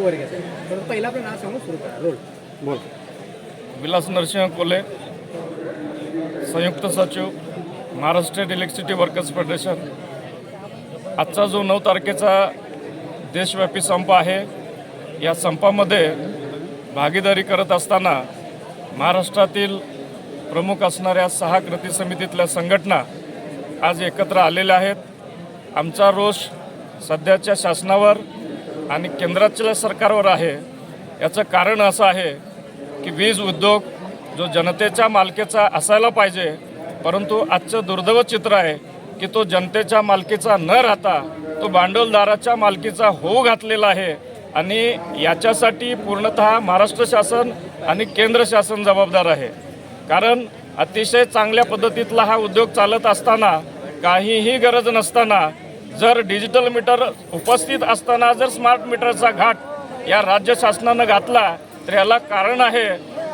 वर घेत तर पहिला आपलं नाव सांगून सुरू करा. रोल. बोल. विलास नरसिंह कोले संयुक्त सचिव Maharashtra state electricity workers federation आजचा जो नऊ तारखेचा देशव्यापी संप आहे या संपामध्ये भागीदारी करत असताना महाराष्ट्रातील प्रमुख असणाऱ्या सहा कृती समितीतल्या संघटना आज एकत्र आलेल्या आहेत. आमचा रोष सध्याच्या शासनावर आणि केंद्राच्या सरकारवर आहे. याचं कारण असं आहे की वीज उद्योग जो जनतेच्या मालकीचा असायला पाहिजे परंतु आजचं दुर्दैव चित्र आहे की तो जनतेच्या मालकीचा न राहता तो भांडवलदाराच्या मालकीचा होऊ घातलेला आहे. आणि याच्यासाठी पूर्णतः महाराष्ट्र शासन आणि केंद्र शासन जबाबदार आहे. कारण अतिशय चांगल्या पद्धतीतला हा उद्योग चालत असताना काहीही गरज नसताना जर डिजिटल मीटर उपस्थित असताना जर स्मार्ट मीटरचा घाट या राज्य शासनानं घातला तर याला कारण आहे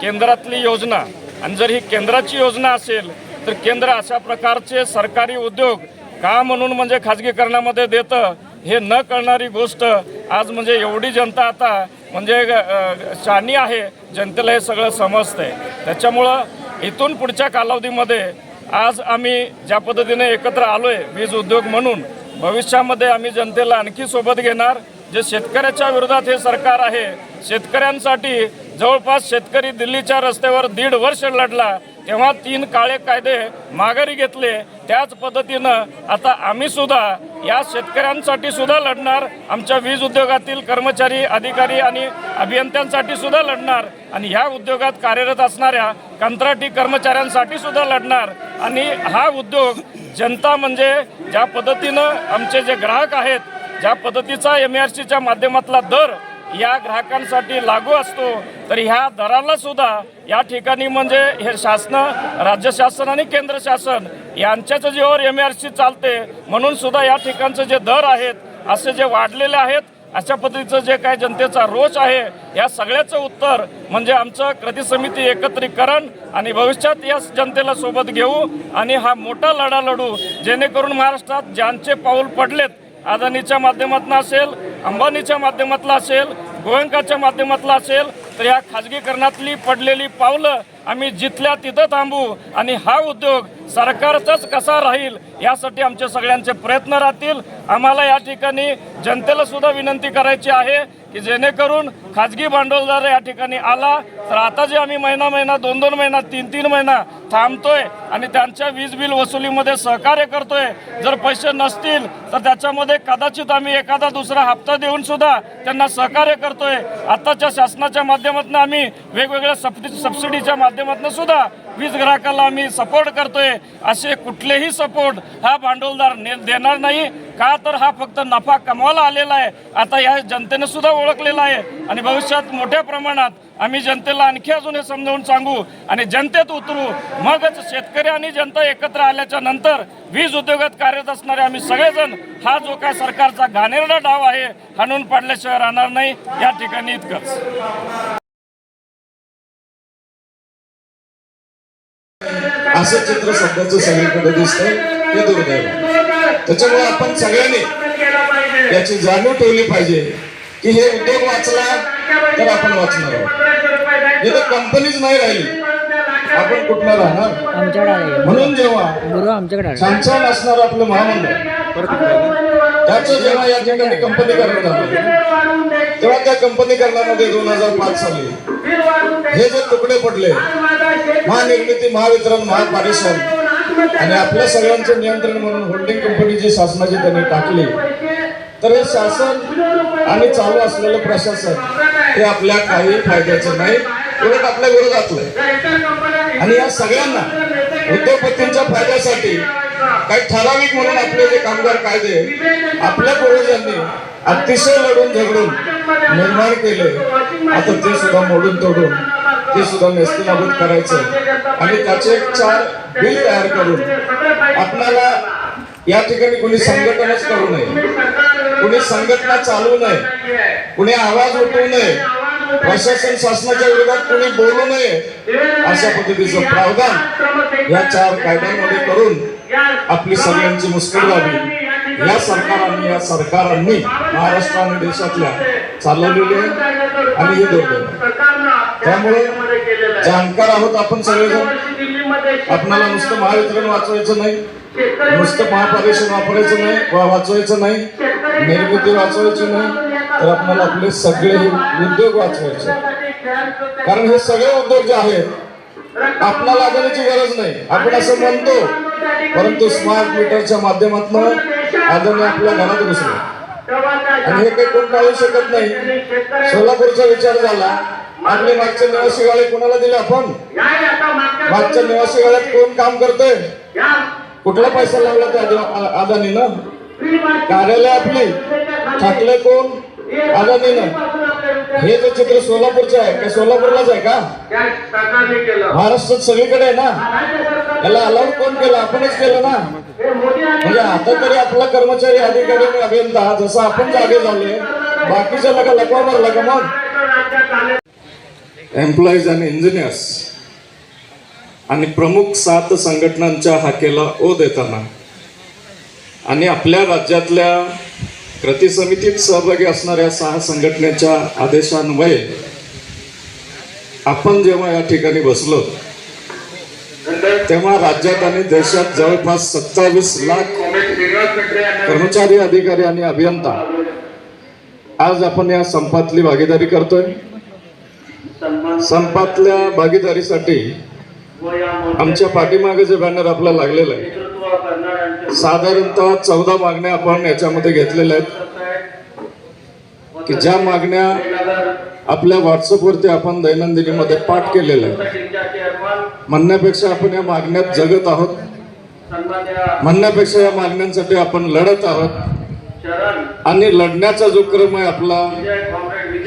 केंद्रातली योजना. आणि जर ही केंद्राची योजना असेल तर केंद्र अशा प्रकारचे सरकारी उद्योग का म्हणून म्हणजे खाजगीकरणामध्ये देतं हे न कळणारी गोष्ट आज म्हणजे एवढी जनता आता म्हणजे शानी आहे. जनतेला हे सगळं समजतंय. त्याच्यामुळं इथून पुढच्या कालावधीमध्ये आज आम्ही ज्या पद्धतीने एकत्र आलोय वीज उद्योग म्हणून भविष्यामध्ये आम्ही जनतेला आणखी सोबत घेणार. जे शेतकऱ्याच्या विरोधात हे सरकार आहे शेतकऱ्यांसाठी जवळपास शेतकरी दिल्लीच्या रस्त्यावर दीड वर्ष लढला. तेव्हा तीन काळे कायदे माघारी घेतले. त्याच पद्धतीनं आता आम्ही सुद्धा या शेतकऱ्यांसाठी सुद्धा लढणार. आमच्या वीज उद्योगातील कर्मचारी अधिकारी आणि अभियंत्यांसाठी सुद्धा लढणार. आणि ह्या उद्योगात कार्यरत असणाऱ्या कंत्राटी कर्मचाऱ्यांसाठी सुद्धा लढणार. आणि हा उद्योग जनता म्हणजे ज्या पद्धतीनं आमचे जे ग्राहक आहेत ज्या पद्धतीचा एम आर सीच्या माध्यमातला दर या ग्राहकांसाठी लागू असतो तर ह्या दराला सुद्धा या ठिकाणी म्हणजे हे शासन राज्य शासन आणि केंद्र शासन यांच्याच जीवावर एम आर सी चालते म्हणून सुद्धा या ठिकाणचे जे दर आहेत असे जे वाढलेले आहेत अशा पद्धतीचं जे काय जनतेचा रोष आहे या सगळ्याचं उत्तर म्हणजे आमचं कृती समिती एकत्रीकरण आणि भविष्यात या जनतेला सोबत घेऊ आणि हा मोठा लढा लढू जेणेकरून महाराष्ट्रात ज्यांचे पाऊल पडलेत अदानीच्या माध्यमातून असेल अंबानीच्या माध्यमातला असेल गोयंकाच्या माध्यमातला असेल तर या खाजगीकरणातली पडलेली पावलं आम्ही जिथल्या तिथं थांबू आणि हा उद्योग सरकारचाच कसा राहील यासाठी आमचे सगळ्यांचे प्रयत्न राहतील. आम्हाला या ठिकाणी जनतेला सुद्धा विनंती करायची आहे की जेणेकरून खाजगी भांडवलदार या ठिकाणी आला तर आता जे आम्ही महिना महिना दोन दोन महिना तीन तीन महिना थांबतोय आणि त्यांच्या वीज बिल वसुलीमध्ये सहकार्य करतोय. जर पैसे नसतील तर त्याच्यामध्ये कदाचित आम्ही एखादा दुसरा हप्ता देऊन सुद्धा त्यांना सहकार्य करतोय. आताच्या शासनाच्या माध्यमातून आम्ही वेगवेगळ्या सबसिडी सबसिडीच्या माध्यमातून सुद्धा वीज ग्राहकाला आम्ही सपोर्ट करतोय. असे कुठलेही सपोर्ट हा भांडवलदार ने- देणार नाही. का तर हा फक्त नफा कमवायला आलेला आहे. आता या जनतेने सुद्धा ओळखलेला आहे. आणि भविष्यात मोठ्या प्रमाणात आम्ही जनतेला आणखी अजून हे समजावून सांगू. आणि जनतेत उतरू. मगच शेतकरी आणि जनता एकत्र आल्याच्यानंतर वीज उद्योगात कार्यरत असणारे आम्ही सगळेजण हा जो काय सरकारचा घाणेरडा डाव आहे हाणून पाडल्याशिवाय राहणार नाही. या ठिकाणी इतकंच. असं चित्र सध्याचं सगळीकडे दिसतंय ते दुर्दैव. त्याच्यामुळे आपण सगळ्यांनी याची जाणीव ठेवली पाहिजे की हे उद्योग वाचला तर आपण वाचणार आहोत. जिथं कंपनीच नाही राहिली. आपण कुठनं राहणार? म्हणून जेव्हा गुरु आमच्याकडे आहे. छान छान असणार आपलं महामंडळ त्याचं जेव्हा या ठिकाणी कंपनी करण्यात आलं तेव्हा त्या कंपनी करण्यामध्ये दोन हजार पाच साली हे जे तुकडे पडले महानिर्मिती महावितरण महापारिषद आणि आपल्या सगळ्यांचं नियंत्रण म्हणून होल्डिंग कंपनी जी शासनाची त्यांनी टाकली. तर हे शासन आणि चालू असलेलं प्रशासन हे आपल्या काही फायद्याचं नाही उलट आपल्या विरोधातलं. आणि या सगळ्यांना उद्योगपतींच्या फायद्यासाठी काही ठराविक म्हणून आपले जे कामगार कायदे आपल्या पूर्वजांनी अतिशय लढून झगडून निर्माण केले. आता ते सुद्धा मोडून तोडून ते सुद्धा नेस्तनाबूत करायचं. आणि त्याचे एक चार बिल तयार करून आपणाला या ठिकाणी कुणी संघटनच करू नये. कुणी संघटना चालवू नये. कुणी आवाज उठवू नये. प्रशासन शासनाच्या विरोधात कोणी बोलू नये. अशा पद्धतीचं प्रावधान या चार कायद्यांमध्ये करून आपली सगळ्यांची मुस्कड व्हावी. या सरकारांनी या सरकारांनी महाराष्ट्र आणि देशातल्या चालवलेली आहे आणि हे दोघं त्यामुळे जाणकार आहोत आपण सगळेजण. आपणाला नुसतं महावितरण वाचवायचं नाही. नुसतं महापारेषण वापरायचं नाही वाचवायचं नाही निर्मिती वाचवायची नाही तर आपल्याला आपले सगळे हे उद्योग वाचवायचे. कारण हे सगळे उद्योग जे आहेत आपल्याला अदानीची गरज नाही. आपण असं म्हणतो परंतु स्मार्ट मीटरच्या माध्यमातून अदानी आपल्या घरात घुसले आणि हे काही कोण टाळू शकत नाही. सोलापूरचा विचार झाला. आपले मागचे निवासी गाळे कोणाला दिले आपण? मागच्या निवासी गाळ्यात कोण काम करतोय? कुठला पैसा लावला त्या अदा- अदानीनं कार्यालय आपली. टाकले कोण? अदानीनं हे जे चित्र सोलापूरचं आहे काय सोलापूरलाच आहे का? महाराष्ट्रात सगळीकडे आहे ना? याला अलाउड कोण केलं? आपणच केलं ना? म्हणजे आता तरी आपला कर्मचारी अधिकारी अभियंता जसं आपण जागे झालोय बाकीच्या लगा लकवा भरला का मग? एम्प्लॉईज आणि इंजिनियर्स आणि प्रमुख सात संघटनांच्या हाकेला ओ देताना आणि आपल्या राज्यातल्या कृती समितीत सहभागी असणाऱ्या सहा संघटनेच्या आदेशान्वये आपण जेव्हा या ठिकाणी बसलो तेव्हा राज्यात आणि देशात जवळपास सत्तावीस लाख कर्मचारी अधिकारी आणि अभियंता आज आपण या संपातली भागीदारी करतोय. संपातल्या भागीदारीसाठी आमच्या पाठीमागे जे बॅनर आपला लागलेलं आहे साधारणतः चौदा मागण्या आपण याच्यामध्ये घेतलेल्या आहेत. की ज्या मागण्या आपल्या व्हॉट्सअपवरती आपण दैनंदिनीमध्ये पाठ केलेल्या आहेत. म्हणण्यापेक्षा आपण या मागण्यात जगत आहोत. म्हणण्यापेक्षा या मागण्यांसाठी आपण लढत आहोत. आणि लढण्याचा जो क्रम आहे आपला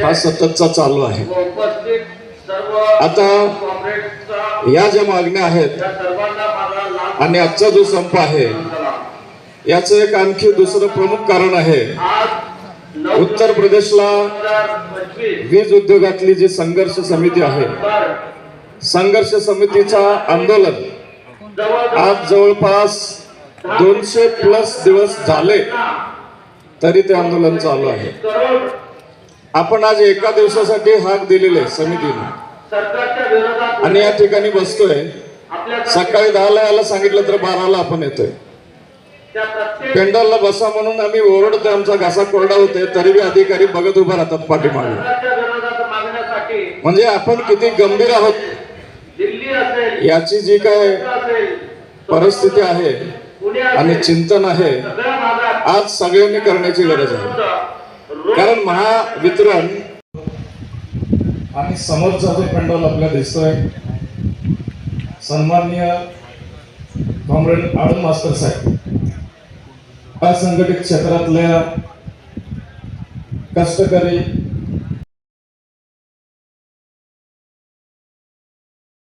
हा सततचा चालू आहे. आता या ज्या मागण्या आहेत आणि आजचा जो संप आहे याचं एक आणखी दुसरं प्रमुख कारण आहे. उत्तर प्रदेशला वीज उद्योगातली जी संघर्ष समिती आहे संघर्ष समितीचा आंदोलन. आज जवळपास दोनशे प्लस दिवस झाले तरी ते आंदोलन चालू आहे. आपण आज एका दिवसासाठी हाक दिलेले समितीने. आणि या ठिकाणी बसतोय. सकाळी दहाला यायला सांगितलं तर बाराला आपण येतोय. पेंडॉलला बसा म्हणून आम्ही ओरडतोय आमचा घासा कोरडा होतोय तरी बी अधिकारी बघत उभा राहतात पाठीमागे. म्हणजे आपण किती गंभीर आहोत? याची जी काय परिस्थिती आहे आणि चिंतन आहे आज सगळ्यांनी करण्याची गरज आहे. कारण महावितरण आणि समोरचा जो पेंडॉल आपल्याला दिसतोय सन्माननीय कॉम्रेड आडम मास्तर साहेब असंघटित क्षेत्रातल्या कष्टकरी